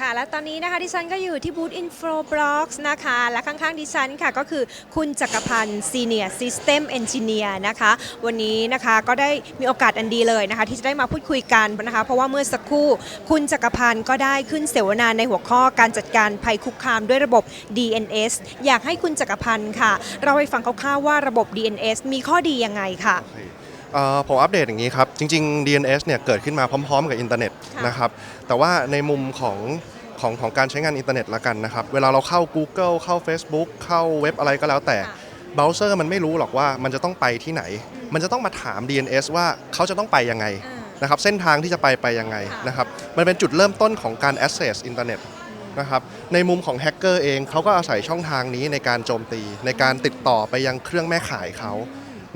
ค่ะ และตอนนี้นะคะดิฉันก็อยู่ที่บูธ Infoblox นะคะ และข้างๆดิฉันค่ะก็คือคุณจักรพันธ์ Senior System Engineer นะคะ วันนี้นะคะก็ได้มีโอกาสอันดีเลยนะคะ ที่จะได้มาพูดคุยกันนะคะ เพราะว่าเมื่อสักครู่คุณจักรพันธ์ก็ได้ขึ้นเสวนาในหัวข้อการจัดการภัยคุกคามด้วยระบบ DNS อยากให้คุณจักรพันธ์ค่ะ เราไปฟังคร่าวๆว่าระบบ DNS มีข้อดียังไงค่ะเอ่อผมอัปเดตอย่างนี้ครับ จริง ๆ DNS เนี่ยเกิดขึ้นมาพร้อม ๆ กับอินเทอร์เน็ตค่ะนะครับแต่ว่าในมุมของของของการใช้งานอินเทอร์เน็ตละกันนะครับ เวลาเราเข้า Google เข้า Facebook เข้าเว็บอะไรก็แล้วแต่ค่ะ เบราว์เซอร์มันไม่รู้หรอกว่ามันจะต้องไปที่ไหน มันจะต้องมาถาม DNS ว่าเขาจะต้องไปยังไงอ่า นะครับเส้นทางที่จะไปไปยังไงค่ะ นะครับมันเป็นจุดเริ่มต้นของการ access อินเทอร์เน็ตนะครับในมุมของแฮกเกอร์เองเขาก็อาศัยช่องทางนี้ในการโจมตี ในการติดต่อไปยังเครื่องแม่ขายเขา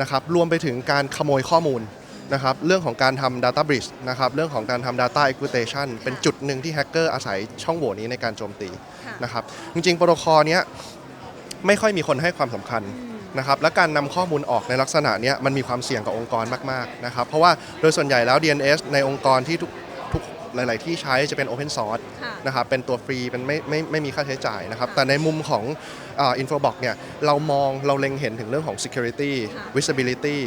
นะครับรวมไปถึงการขโมยข้อมูลนะครับเรื่องของการทำ Data Breach นะครับเรื่องของการทำ Data Exploitation เป็นจุดหนึ่งที่แฮกเกอร์อาศัยช่องโหว่นี้ในการโจมตีค่ะนะครับจริงๆ โปรโตคอลเนี้ยไม่ค่อยมีคนให้ความสำคัญนะครับและการนำข้อมูลออกในลักษณะเนี้ยมันมีความเสี่ยงกับองค์กรมากๆนะครับเพราะว่าโดยส่วนใหญ่แล้ว DNS ในองค์กรที่ทุกทุก หลาย ๆ ที่ใช้จะเป็น Open Source ค่ะนะครับเป็นตัวฟรีเป็นไม่ไม่ไม่มีค่าใช้จ่ายนะครับ แต่ในมุมของอินโฟบอกเนี่ยเรามองเราเล็งเห็นถึงเรื่องของ security ค่ะ visibility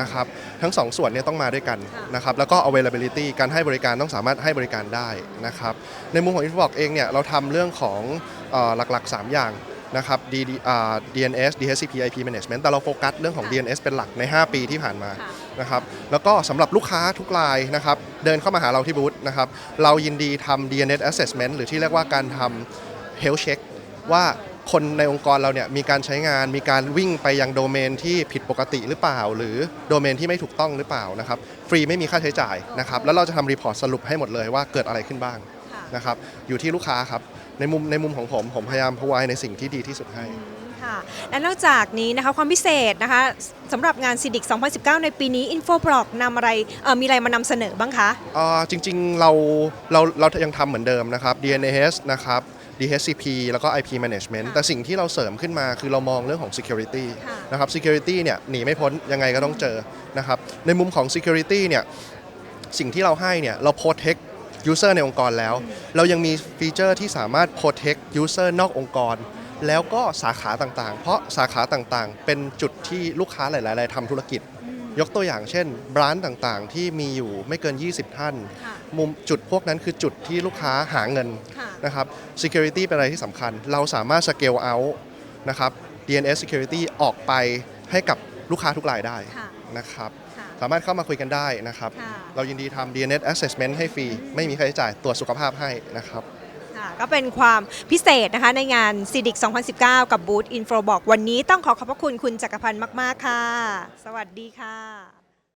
นะครับทั้งสองส่วนเนี้ต้องมาด้วยกันค่ะ นะครับแล้วก็ availability การให้บริการต้องสามารถให้บริการได้นะครับในมุมของอินโฟบอกเองเนี่ยเราทำเรื่องของเอ่อหลัก ๆ 3 อย่าง นะครับ DD อ่า DNS DHCP IP management แต่เราโฟกัสเรื่องของค่ะ DNS เป็นหลักใน 5 ปีที่ผ่านมาค่ะนะครับแล้วก็สำหรับลูกค้าทุกรายนะครับเดินเข้ามาหาเราที่บูธนะครับเรายินดีทำ DNS assessment หรือที่เรียกว่าการทำ health check ว่าคนในองค์กรเราเนี่ยมีการใช้งานมีการวิ่งไปยังโดเมนที่ผิดปกติหรือเปล่า หรือโดเมนที่ไม่ถูกต้องหรือเปล่านะครับฟรีไม่มีค่าใช้จ่ายนะครับแล้วเราจะทำรีพอร์ตสรุปให้หมดเลยว่าเกิดอะไรขึ้นบ้างค่ะ นะครับอยู่ที่ลูกค้าครับในมุมในมุมของผมผมพยายามพวายในสิ่งที่ดีที่สุดให้ ค่ะและนอกจากนี้นะคะความพิเศษนะคะสำหรับงาน c ิ d ิ c 2019 ในปีนี้ Infoblock นำอะไรเอ่อมีอะไรมานำเสนอบ้างคะ เอ่อจริงๆเราเราเรายังทำเหมือนเดิมนะครับ DNS นะครับ DHCP แล้วก็ IP management ค่ะแต่สิ่งที่เราเสริมขึ้นมาคือเรามองเรื่องของ security ค่ะ นะครับ security เนี่ยหนีไม่พ้นยังไงก็ต้องเจอนะครับในมุมของ security เนี่ยสิ่งที่เราให้เนี่ยเรา protect user ในองค์กรแล้ว เรายังมีฟีเจอร์ที่สามารถ protect user นอกองค์กร แล้วก็สาขาต่างๆ เพราะสาขาต่างๆ เป็นจุดที่ลูกค้าหลายๆรายทำธุรกิจ ยกตัวอย่างเช่นร้านต่างๆ ที่มีอยู่ไม่เกิน 20 ท่านค่ะมุมจุดพวกนั้นคือจุดที่ลูกค้าหาเงินค่ะนะครับ security เป็นอะไรที่สำคัญ เราสามารถ scale out นะครับ DNS security ออกไปให้กับลูกค้าทุกรายได้ค่ะนะครับค่ะ สามารถเข้ามาคุยกันได้นะครับ ค่ะ เรายินดีทำ DNS assessment ให้ฟรี ไม่มีค่าใช้จ่ายตรวจสุขภาพให้นะครับ ค่ะก็เป็นความพิเศษนะคะในงาน c ิ d ิ c 2019 กับบูธ Infoblock วันนี้ต้องขอขอบพระคุณคุณจักรพันธ์มาก ๆ ค่ะ สวัสดีค่ะ